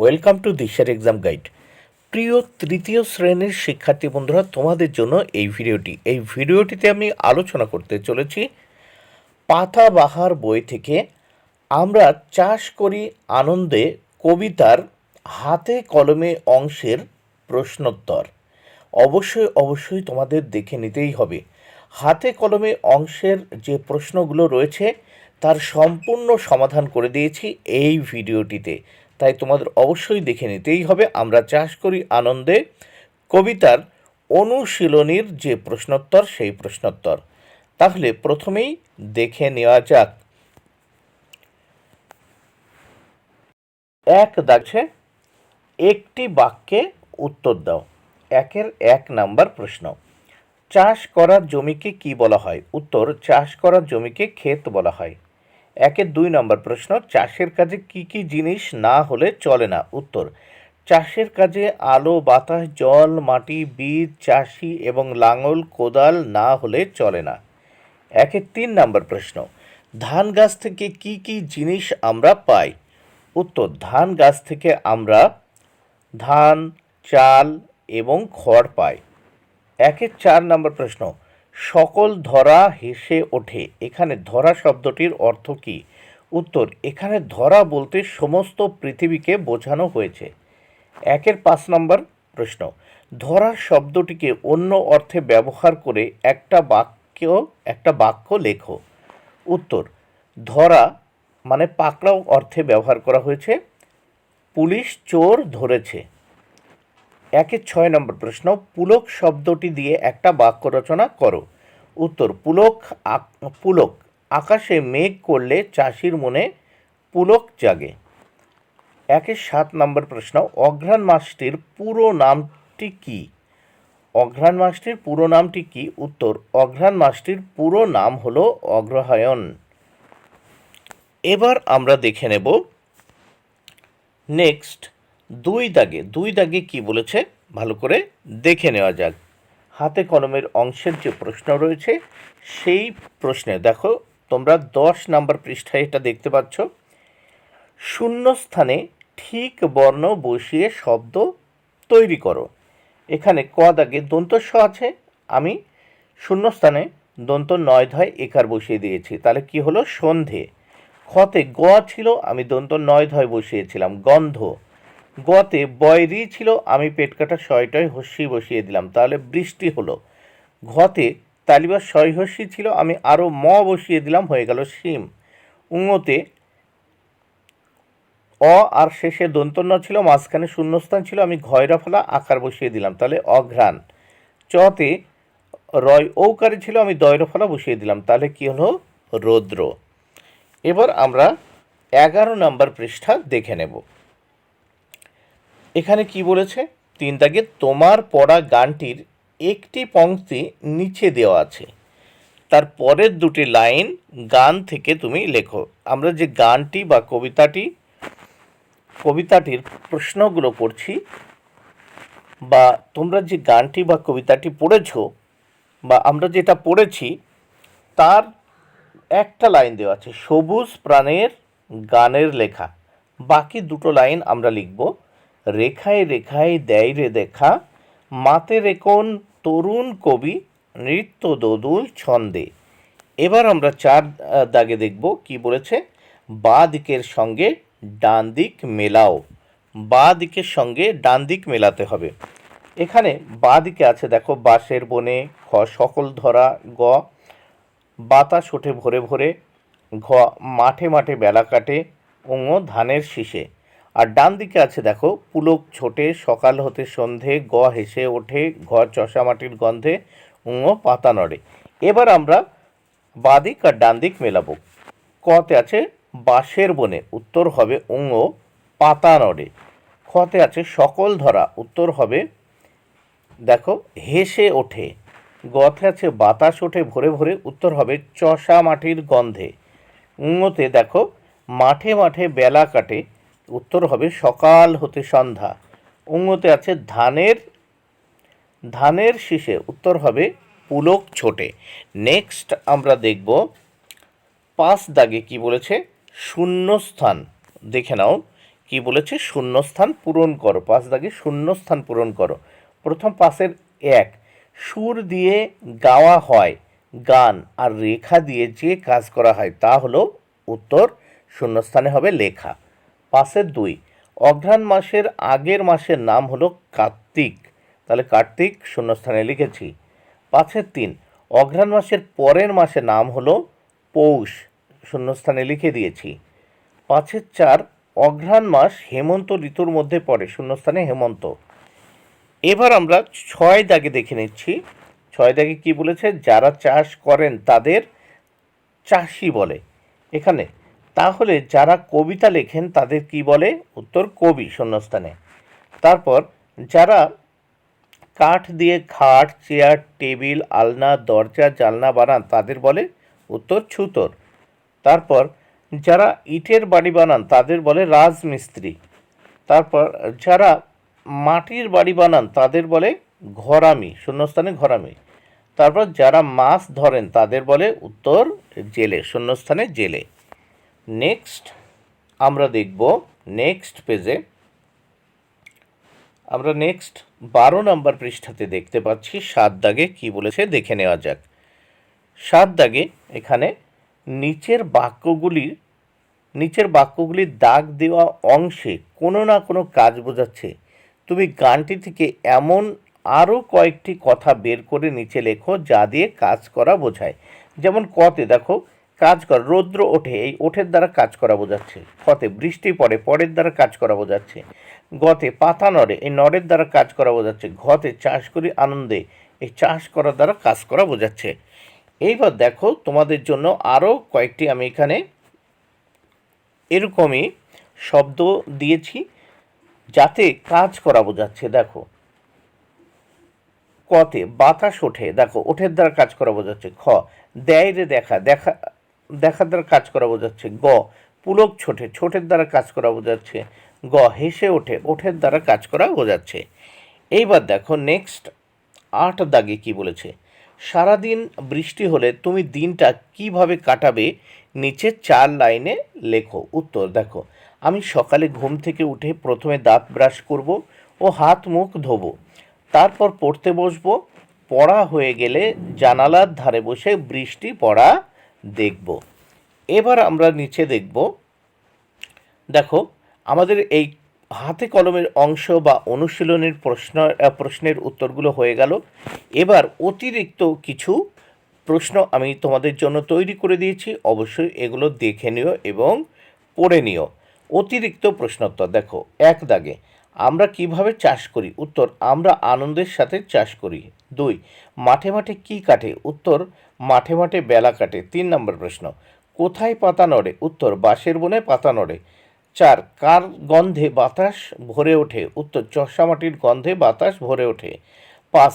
Welcome to দিশার exam guide. প্রিয় তৃতীয় শ্রেণির শিক্ষার্থী বন্ধুরা, তোমাদের জন্য এই ভিডিওটি। এই ভিডিওটিতে আমি আলোচনা করতে চলেছি পাতাবাহার বই থেকে আমরা চাষ করি আনন্দে কবিতার হাতে কলমে অংশের প্রশ্নোত্তর। অবশ্যই অবশ্যই তোমাদের দেখে নিতেই হবে। হাতে কলমে অংশের যে প্রশ্নগুলো রয়েছে, তার সম্পূর্ণ সমাধান করে দিয়েছি এই ভিডিওটিতে। তাই তোমাদের অবশ্যই দেখে নিতেই হবে। আমরা চাষ করি আনন্দে। কবিতার অনুশীলনীর যে প্রশ্নোত্তর, সেই প্রশ্নোত্তর। তাহলে প্রথমেই দেখে নেওয়া যাক। এক দাগছে, একটি বাক্যে উত্তর দাও। একের এক নাম্বার প্রশ্ন। চাষ করার জমিকে কি বলা হয়? উত্তর, চাষ করার জমিকে ক্ষেত বলা হয়। একের দুই নম্বর প্রশ্ন, চাষের কাজে কি কি জিনিস না হলে চলে না? উত্তর, চাষের কাজে আলো, বাতাস, জল, মাটি, বীজ, চাষি এবং লাঙল, কোদাল না হলে চলে না। একের তিন নম্বর প্রশ্ন, ধান গাছ থেকে কি কি জিনিস আমরা পাই? উত্তর, ধান গাছ থেকে আমরা ধান, চাল এবং খড় পাই। একের চার নম্বর প্রশ্ন সকল ধরা হেসে ওঠে। এখানে ধরা শব্দটির অর্থ কী? উত্তর, এখানে ধরা বলতে সমস্ত পৃথিবীকে বোঝানো হয়েছে। একের পাঁচ নম্বর প্রশ্ন, ধরা শব্দটিকে অন্য অর্থে ব্যবহার করে একটা বাক্য একটা বাক্য লেখো। উত্তর, ধরা মানে পাকড়াও অর্থে ব্যবহার করা হয়েছে। পুলিশ চোর ধরেছে। একের ছয় নম্বর প্রশ্ন, পুলক শব্দটি দিয়ে একটা বাক্য রচনা করো। উত্তর, পুলক পুলক আকাশে মেঘ করলে চাষির মনে পুলক জাগে। একের সাত নম্বর প্রশ্ন, অঘ্রাণ মাসটির পুরো নামটি কি? অঘ্রাণ মাসটির পুরো নামটি কি? উত্তর, অঘ্রাণ মাসটির পুরো নাম হলো অগ্রহায়ণ। এবার আমরা দেখে নেব। নেক্সট দুই দাগে দুই দাগে কি বলেছে? ভালো করে দেখে নেওয়া যাক। হাতে কলমের অংশের যে প্রশ্ন রয়েছে, সেই প্রশ্নে দেখো, তোমরা দশ নাম্বার পৃষ্ঠায় এটা দেখতে পাচ্ছ। শূন্য স্থানে ঠিক বর্ণ বসিয়ে শব্দ তৈরি করো। এখানে ক দাগে দন্ত স আছে, আমি শূন্যস্থানে দন্ত নয় ধয় একার বসিয়ে দিয়েছি। তাহলে কি হলো? সন্ধে। খতে গ ছিল, আমি দন্ত নয় ধয় বসিয়েছিলাম, গন্ধ। গতে বয়রি ছিল, আমি পেট কাটা শয়টয় হস্যি বসিয়ে দিলাম। তাহলে বৃষ্টি হলো। ঘতে তালিবার শয় ছিল, আমি আরও ম বসিয়ে দিলাম, হয়ে গেল শিম। উঙতে অ আর শেষে দন্তন্য ছিল, মাঝখানে শূন্যস্থান ছিল, আমি ঘয়রা ফলা আকার বসিয়ে দিলাম, তাহলে অঘ্রাণ। চতে রয় ঔকারে ছিল, আমি দয়রা ফলা বসিয়ে দিলাম, তাহলে কি হলো? রৌদ্র। এবার আমরা এগারো নম্বর পৃষ্ঠা দেখে নেব। এখানে কি বলেছে? তিন দাগে তোমার পড়া গানটির একটি পংক্তি নিচে দেওয়া আছে। তার পরের দুটি লাইন গান থেকে তুমি লেখো। আমরা যে গানটি বা কবিতাটি, কবিতাটির প্রশ্নগুলো করছি বা তোমরা যে গানটি বা কবিতাটি পড়েছো বা আমরা যেটা পড়েছি, তার একটা লাইন দেওয়া আছে, সবুজ প্রাণের গানের লেখা। বাকি দুটো লাইন আমরা লিখব। রেখায় রেখায় দেয় রে দেখা। মাতে রেকন তরুণ কবি, নৃত্য দোদুল ছন্দে। এবার আমরা চার দাগে দেখব কি বলেছে। বা দিকের সঙ্গে ডান দিক মেলাও। বা দিকের সঙ্গে ডান দিক মেলাতে হবে। এখানে বা দিকে আছে দেখো, বাঁশের বনে খ সকল ধরা, গ বাতাস ওঠে ভোরে ভোরে, ঘ মাঠে মাঠে বেলা কাটে ও ধানের শীষে। আর ডান দিকে আছে, দেখো, পুলক ছোটে, সকাল হতে সন্ধে, গ হেসে ওঠে ঘ চষা মাটির গন্ধে উঙ পাতা নড়ে। এবার আমরা বাদিক আর ডান দিক মেলাবো। কতে আছে বাঁশের বনে, উত্তর হবে উঙ পাতা নড়ে। খতে আছে সকল ধরা, উত্তর হবে, দেখো, হেসে ওঠে। গথে আছে বাতাস ওঠে ভোরে ভোরে, উত্তর হবে চষা মাটির গন্ধে। উঙতে দেখো, মাঠে মাঠে বেলা কাটে উত্তর হবে সকাল হতে সন্ধ্যা। উঙতে আছে ধানের ধানের শীষে। উত্তর হবে পুলক ছোটে। নেক্সট আমরা দেখব পাঁচ দাগে কি বলেছে? শূন্যস্থান। দেখে নাও কি বলেছে? শূন্যস্থান পূরণ করো। পাঁচ দাগে শূন্যস্থান পূরণ করো। প্রথম পাশের এক, সুর দিয়ে গাওয়া হয়, গান আর রেখা দিয়ে যে কাজ করা হয় তা হলো উত্তর। শূন্যস্থানে হবে লেখা। পাশের দুই। অঘ্রাণ মাসের আগের মাসের নাম হলো কার্তিক। তাহলে কার্তিক শূন্যস্থানে লিখেছি। পাঁচের তিন। অঘ্রাণ মাসের পরের মাসের নাম হলো পৌষ। শূন্যস্থানে লিখে দিয়েছি। পাঁচের চার। অঘ্রাণ মাস হেমন্ত ঋতুর মধ্যে পড়ে, শূন্যস্থানে হেমন্ত। এবার আমরা ছয় দাগে দেখে নিচ্ছি। ছয় দাগে কি বলেছে? যারা চাষ করেন তাদের চাষি বলে। এখানে তাহলে যারা কবিতা লেখেন তাদের কি বলে? উত্তর, কবি শূন্যস্থানে। তারপর যারা কাঠ দিয়ে খাট, চেয়ার, টেবিল, আলনা, দরজা, জানলা বানান তাদের বলে উত্তর, ছুতর। তারপর যারা ইটের বাড়ি বানান তাদের বলে রাজমিস্ত্রি। তারপর যারা মাটির বাড়ি বানান তাদের বলে ঘরামি, শূন্যস্থানে ঘরামি। তারপর যারা মাছ ধরেন তাদের বলে উত্তর, জেলে, শূন্যস্থানে জেলে। নেক্সট আমরা দেখব নেক্সট পেজে। আমরা নেক্সট বারো নম্বর পৃষ্ঠাতে দেখতে পাচ্ছি সাত দাগে কি বলেছে দেখে নেওয়া যাক। সাত দাগে এখানে নিচের বাক্যগুলির নিচের বাক্যগুলির দাগ দেওয়া অংশে কোনো না কোনো কাজ বোঝাচ্ছে। তুমি গানটি থেকে এমন আরও কয়েকটি কথা বের করে নিচে লেখো যা দিয়ে কাজ করা বোঝায়। যেমন কতে দেখো কাজ কর, রৌদ্র ওঠে, এই ওঠের দ্বারা কাজ করা বোঝাচ্ছে। কতে বৃষ্টি পড়ে, পরের দ্বারা কাজ করা বোঝাচ্ছে। গতে পাতা নড়ে, এই নড়ের দ্বারা কাজ করা বোঝাচ্ছে। ঘতে চাষ করি আনন্দে, এই চাষ করার দ্বারা কাজ করা বোঝাচ্ছে। এইবার দেখো, তোমাদের জন্য আরও কয়েকটি আমি এখানে এরকমই শব্দ দিয়েছি, যাতে কাজ করা বোঝাচ্ছে। দেখো, কতে বাতাস ওঠে, দেখো, ওঠের দ্বারা কাজ করা বোঝাচ্ছে। খ, দেয় রে দেখা দেখা দেখার দ্বারা কাজ করা বোঝাচ্ছে। গ, পুলক ছোটে, ছোটের দ্বারা কাজ করা বোঝাচ্ছে। গ, হেসে ওঠে, ওঠের দ্বারা কাজ করা বোঝাচ্ছে। এইবার দেখো নেক্সট আট দাগে কি বলেছে? সারাদিন বৃষ্টি হলে তুমি দিনটা কীভাবে কাটাবে? নিচে চার লাইনে লেখো। উত্তর দেখো, আমি সকালে ঘুম থেকে উঠে প্রথমে দাঁত ব্রাশ করব ও হাত মুখ ধোবো। তারপর পড়তে বসবো। পড়া হয়ে গেলে জানালার ধারে বসে বৃষ্টি পড়া দেখব। এবার আমরা নিচে দেখব। দেখো, আমাদের এই হাতে কলমের অংশ বা অনুশীলনের প্রশ্ন প্রশ্নের উত্তরগুলো হয়ে গেল। এবার অতিরিক্ত কিছু প্রশ্ন আমি তোমাদের জন্য তৈরি করে দিয়েছি। অবশ্যই এগুলো দেখে নিও এবং পড়ে নিও। অতিরিক্ত প্রশ্নোত্তর, দেখো, এক দাগে। আমরা কীভাবে চাষ করি? উত্তর, আমরা আনন্দের সাথে চাষ করি। দুই, মাঠে মাঠে কি কাটে? উত্তর, মাঠে মাঠে বেলা কাটে। তিন নম্বর প্রশ্ন, কোথায় পাতা নড়ে? উত্তর, বাঁশের বনে পাতা নড়ে। চার, কার গন্ধে বাতাস ভরে ওঠে? উত্তর, চষা মাটির গন্ধে বাতাস ভরে ওঠে। পাঁচ,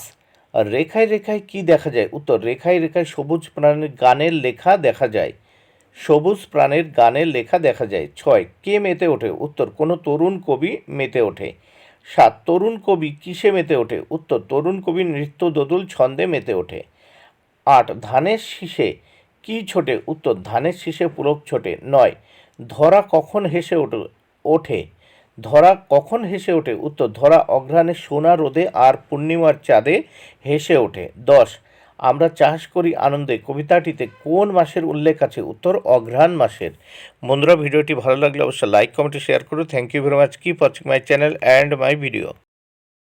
রেখায় রেখায় কি দেখা যায়? উত্তর, রেখায় রেখায় সবুজ প্রাণীর গানের লেখা দেখা যায়। সবুজ প্রাণের গানের লেখা দেখা যায়, ছয়, কে মেতে ওঠে? উত্তর, কোনো তরুণ কবি মেতে ওঠে। সাত, তরুণ কবি কিসে মেতে ওঠে? উত্তর, তরুণ কবি নৃত্য দোদুল ছন্দে মেতে ওঠে। আট, ধানের শীষে কি ছোটে? উত্তর, ধানের শীষে পুলক ছোটে। নয়, ধরা কখন হেসে ওঠে ওঠে? ধরা কখন হেসে ওঠে? উত্তর, ধরা অঘ্রাণে সোনা রোদে আর পূর্ণিমার চাঁদে হেসে ওঠে। দশ আমরা চাষ করি আনন্দে। কবিতাটিতে কোন মাসের উল্লেখ আছে? উত্তর, অঘ্রাণ মাসের। বন্ধুরা, ভিডিওটি ভালো লাগলে অবশ্যই লাইক কমেন্ট শেয়ার করুন। Thank you very much keep watching my channel and my video